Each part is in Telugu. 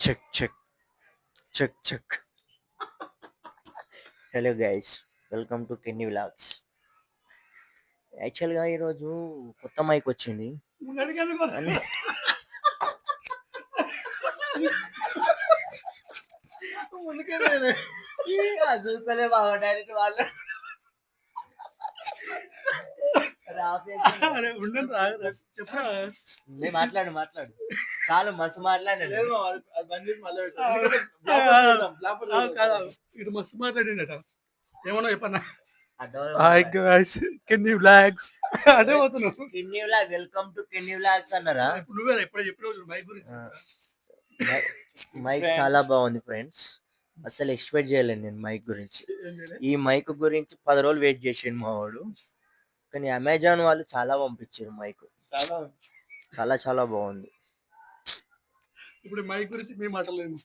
Check check check check hello guys welcome to Kenny vlogs యాక్చువల్గా ఈరోజు కొత్త మైక్ వచ్చింది. అని చూస్తలే బాబా డైరెక్ట్ వాళ్ళు. నేను మాట్లాడు మాట్లాడు. చాలు మస్తు మాట్లాడాడు ఇటు మస్తు మాట్లాడిండట. ఏమన్నా చెప్పన్నా? హాయ్ కెన్ యూ అదే vlog welcome to Kenny vlogs అన్నారా? ఇప్పుడు నువ్వే ఎప్పుడో చెప్పిన బైక్ గురించి. ఆ. మైక్ చాలా బాగుంది ఫ్రెండ్స్ అసలు ఎక్స్పెక్ట్ చేయలేను నేను మైక్ గురించి. ఈ మైక్ గురించి పది రోజులు వెయిట్ చేసిండు మా వాడు. కానీ అమెజాన్ వాళ్ళు చాలా పంపించారు మైక్. చాలా? చాలా బాగుంది. ఇప్పుడు మైక్ గురించి మేము మాట్లాడలేము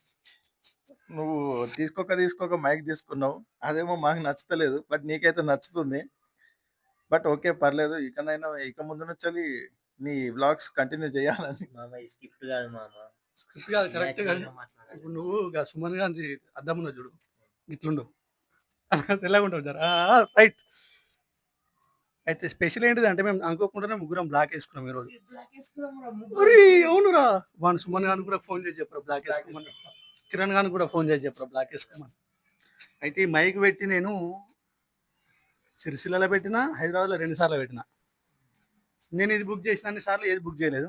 నువ్వు తీసుకోక తీసుకోక మైక్ తీసుకున్నావు. అదేమో మాకు నచ్చతలేదు బట్ నీకైతే నచ్చుతుంది. బట్ ఓకే పర్లేదు. ఇకనైనా ఇక ముందు నుంచి నీ వ్లాగ్స్ కంటిన్యూ చేయాలని. మామ ఈ స్కిప్ట్ కాదు మామ. స్క్రిప్ట్ కాదు కరెక్ట్. ఇప్పుడు నువ్వు సుమన్ గాంధీ అద్దం ఉన్న చూడు ఇట్లుండు తెల్లగా ఉంటావు జర. రైట్. అయితే స్పెషల్ ఏంటిది అంటే మేము అనుకోకుండానే ముగ్గురం బ్లాక్ వేసుకున్నాం ఈరోజు మరి అవునురా. వాడు సుమన్ గాని కూడా ఫోన్ చేసి చెప్పరా బ్లాక్ వేసుకోమని. కిరణ్ గాని కూడా ఫోన్ చేసి చెప్పరా బ్లాక్ వేసుకోమని. అయితే ఈ మైక్ పెట్టి నేను సిరిసిల్లలో పెట్టినా హైదరాబాద్లో రెండు సార్లు పెట్టిన. నేను ఇది బుక్ చేసిన అన్ని సార్లు ఏది బుక్ చేయలేదు.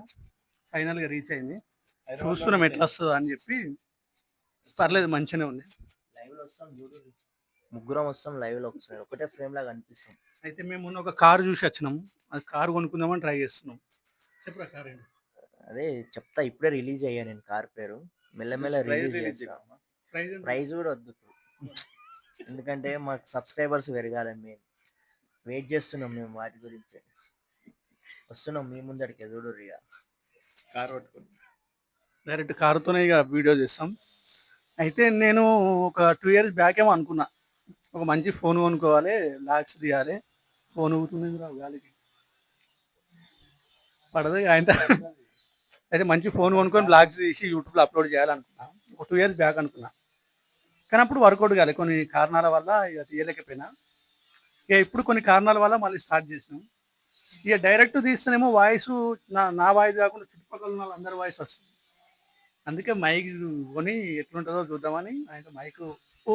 ఫైనల్గా రీచ్ అయింది. చూస్తున్నాం ఎట్లా వస్తుందో అని చెప్పి. పర్లేదు మంచిగానే ఉంది. ముగ్గురం వస్తాం లైవ్లో ఒకసారి. ఒకటే ఫ్రేమ్ లాగా అనిపిస్తాం అయితే మేము మొన్న ఒక కారు చూసి వచ్చినాం. అది కారు కొనుక్కుందామని ట్రై చేస్తున్నాం. చెప్పరా కార్ ఏంటి అదే చెప్తా ఇప్పుడే రిలీజ్ అయ్యా నేను కార్ పేరు. మెల్లమెల్ల రిలీజ్ release చేస్తా. ప్రైజ్ ఎంత? కూడా వద్దు. ఎందుకంటే మాకు సబ్స్క్రైబర్స్ పెరగాలని మేము వెయిట్ చేస్తున్నాం మేము వాటి గురించి. వస్తున్నాం మీ ముందరికి ఎదురు ఇక కార్ పట్టుకుని డైరెక్ట్ కారుతోనే ఇక వీడియో చేస్తాం. అయితే నేను ఒక టూ ఇయర్స్ బ్యాక్ ఏమో అనుకున్నా. ఒక మంచి ఫోన్ కొనుక్కోవాలి లాక్స్ తీయాలి. ఫోన్ ఊగుతుంది రా గాలికి. పడదు ఆయన. అయితే మంచి ఫోన్ కొనుక్కొని బ్లాగ్స్ తీసి యూట్యూబ్లో అప్లోడ్ చేయాలనుకున్నా. ఒక టూ ఇయర్స్ బ్యాక్ అనుకున్నా. కానీ అప్పుడు వర్కౌట్ కాలే. కొన్ని కారణాల వల్ల ఇక తీయలేకపోయినా. ఇక ఇప్పుడు కొన్ని కారణాల వల్ల మళ్ళీ స్టార్ట్ చేసినాం. ఇక డైరెక్ట్ తీస్తేనేమో వాయిస్ నా నా వాయిస్ కాకుండా చుట్టుపక్కల ఉన్న వాళ్ళందరి వాయిస్ వస్తుంది. అందుకే మైక్ కొని ఎట్లుంటుందో చూద్దామని ఆయన మైక్ ఓ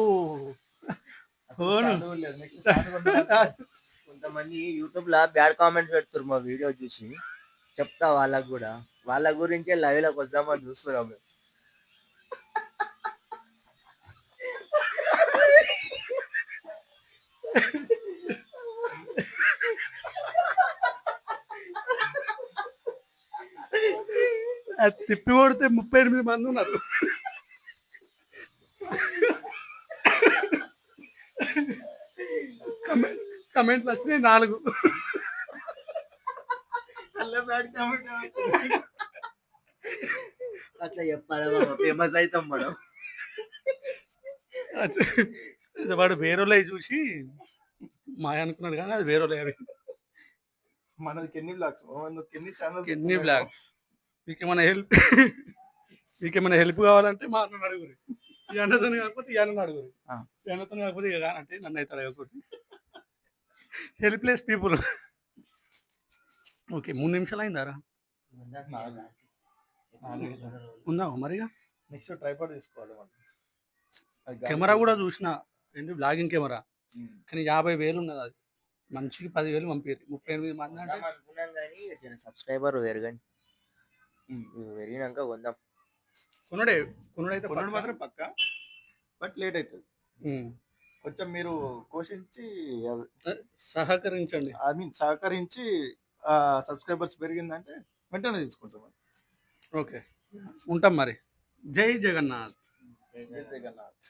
కొంతమంది యూట్యూబ్లో బ్యాడ్ కామెంట్స్ పెడుతున్నారు మా వీడియో చూసి. చెప్తా వాళ్ళకు కూడా. వాళ్ళ గురించే లైవ్లోకి వద్దామని చూస్తున్నాం తిప్పి కొడితే ముప్పై ఎనిమిది మంది ఉన్నారు. కమెంట్లు వచ్చినాయి నాలుగు. అట్లా చెప్పాలా ఫేమస్ అవుతాం మనం. అది వాడు వేరేలే చూసి మాయ అనుకున్నాడు కానీ అది వేరేలే అవి మనది కెన్ని బ్లాగ్స్ కెన్ని ఛానల్ ఎన్ని బ్లాగ్స్ మీకు ఏమైనా హెల్ప్ మీకు ఏమైనా హెల్ప్ కావాలంటే మా అన్న అడుగురి. ఈ అన్నతో కాకపోతే ఈ అన్న అడుగురి. ఆ. ఈ అన్నతో కాకపోతే ఇక అంటే నన్ను అయితే అడగకూడదు హెల్ప్లెస్ పీపుల్. ఓకే మూడు నిమిషాలు. అయిందారా ఉందా మరిగా? నెక్స్ట్ ట్రైపాడ్ తీసుకోవాలి కెమెరా కూడా చూసిన. ఏంటి బ్లాగింగ్ కెమెరా. కానీ యాభై వేలు ఉన్నది అది. మంచికి పదివేలు పంపారు ముప్పై ఎనిమిది మంది అంటే? కానీ సబ్స్క్రైబర్. ఇవి పెరిగినాక కొందాం. కొనుడే కొనుడైతే కొనుడు. మాత్రం పక్క. బట్ లేట్ అవుతుంది. కొంచెం మీరు పోషించి సహకరించండి. ఐ మీన్ సహకరించి సబ్స్క్రైబర్స్ పెరిగిందంటే వెంటనే తీసుకుంటాం. ఓకే. ఉంటాం మరి. జై జగన్నాథ్. జై జగన్నాథ్.